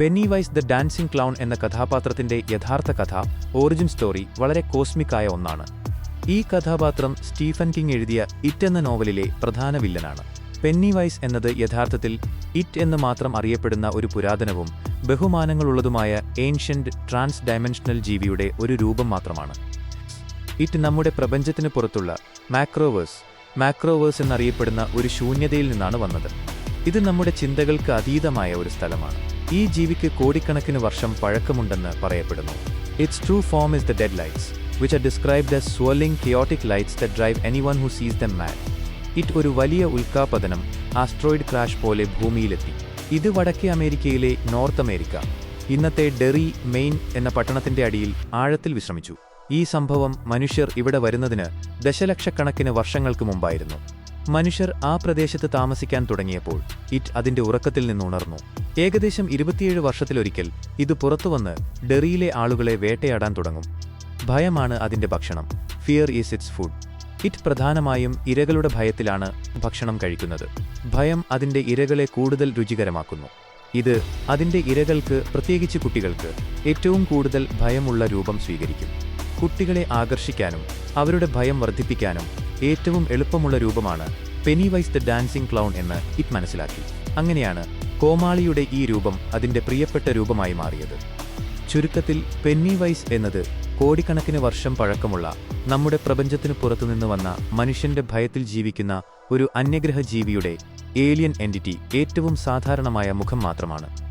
Penny vice the dancing clown എന്ന കഥാപാത്രത്തിന്റെ യഥാർത്ഥ കഥ ഓറിജിൻ സ്റ്റോറി വളരെ കോസ്മിക്കായ ഒന്നാണ്. ഈ കഥാപാത്രം സ്റ്റീഫൻ കിങ് എഴുതിയ ഇറ്റ് എന്ന നോവലിലെ പ്രധാന വില്ലനാണ്. പെന്നി വൈസ് എന്നത് യഥാർത്ഥത്തിൽ ഇറ്റ് എന്ന് മാത്രം അറിയപ്പെടുന്ന ഒരു പുരാതനവും ബഹുമാനങ്ങളുള്ളതുമായ ഏൻഷ്യന്റ് ട്രാൻസ് ഡയമെൻഷണൽ ജീവിയുടെ ഒരു രൂപം മാത്രമാണ്. ഇറ്റ് നമ്മുടെ പ്രപഞ്ചത്തിന് പുറത്തുള്ള മാക്രോവേഴ്സ് മാക്രോവേഴ്സ് എന്നറിയപ്പെടുന്ന ഒരു ശൂന്യതയിൽ നിന്നാണ് വന്നത്. ഇത് നമ്മുടെ ചിന്തകൾക്ക് അതീതമായ ഒരു സ്ഥലമാണ്. ഈ ജീവിക്ക് കോടിക്കണക്കിന് വർഷം പഴക്കമുണ്ടെന്ന് പറയപ്പെടുന്നു. It's true form is the dead lights which are described swirling chaotic lights the drive any one who sees them mad. It ഒരു വലിയ ഉൽക്കാപതനം ആസ്ട്രോയിഡ് ക്രാഷ് പോലെ ഭൂമിയിലെത്തി. ഇത് വടക്കേ അമേരിക്കയിലെ നോർത്ത് അമേരിക്ക ഇന്നത്തെ ഡെറി മെയിൻ എന്ന പട്ടണത്തിന്റെ അടിയിൽ ആഴത്തിൽ വിശ്രമിച്ചു. ഈ സംഭവം മനുഷ്യർ ഇവിടെ വരുന്നതിന് ദശലക്ഷക്കണക്കിന് വർഷങ്ങൾക്ക് മുമ്പായിരുന്നു. മനുഷ്യർ ആ പ്രദേശത്ത് താമസിക്കാൻ തുടങ്ങിയപ്പോൾ ഇറ്റ് അതിന്റെ ഉറക്കത്തിൽ നിന്നുണർന്നു ഏകദേശം ഇരുപത്തിയേഴ് വർഷത്തിലൊരിക്കൽ ഇത് പുറത്തുവന്ന് ഡെറിയിലെ ആളുകളെ വേട്ടയാടാൻ തുടങ്ങും. ഭയമാണ് അതിന്റെ ഭക്ഷണം. Fear is it's food it പ്രധാനമായും ഇരകളുടെ ഭയത്തിലാണ് ഭക്ഷണം കഴിക്കുന്നത്. ഭയം അതിന്റെ ഇരകളെ കൂടുതൽ രുചികരമാക്കുന്നു. ഇത് അതിന്റെ ഇരകൾക്ക് പ്രത്യേകിച്ച് കുട്ടികൾക്ക് ഏറ്റവും കൂടുതൽ ഭയമുള്ള രൂപം സ്വീകരിക്കും. കുട്ടികളെ ആകർഷിക്കാനും അവരുടെ ഭയം വർദ്ധിപ്പിക്കാനും ഏറ്റവും എളുപ്പമുള്ള രൂപമാണ് Pennywise the dancing clown എന്ന് ഇറ്റ് മനസ്സിലാക്കി. അങ്ങനെയാണ് കോമാളിയുടെ ഈ രൂപം അതിന്റെ പ്രിയപ്പെട്ട രൂപമായി മാറിയത്. ചുരുക്കത്തിൽ പെന്നി വൈസ് എന്നത് കോടിക്കണക്കിന് വർഷം പഴക്കമുള്ള നമ്മുടെ പ്രപഞ്ചത്തിന് പുറത്തുനിന്ന് വന്ന മനുഷ്യന്റെ ഭയത്തിൽ ജീവിക്കുന്ന ഒരു അന്യഗ്രഹ ജീവിയുടെ ഏലിയൻ എന്റിറ്റി ഏറ്റവും സാധാരണമായ മുഖം മാത്രമാണ്.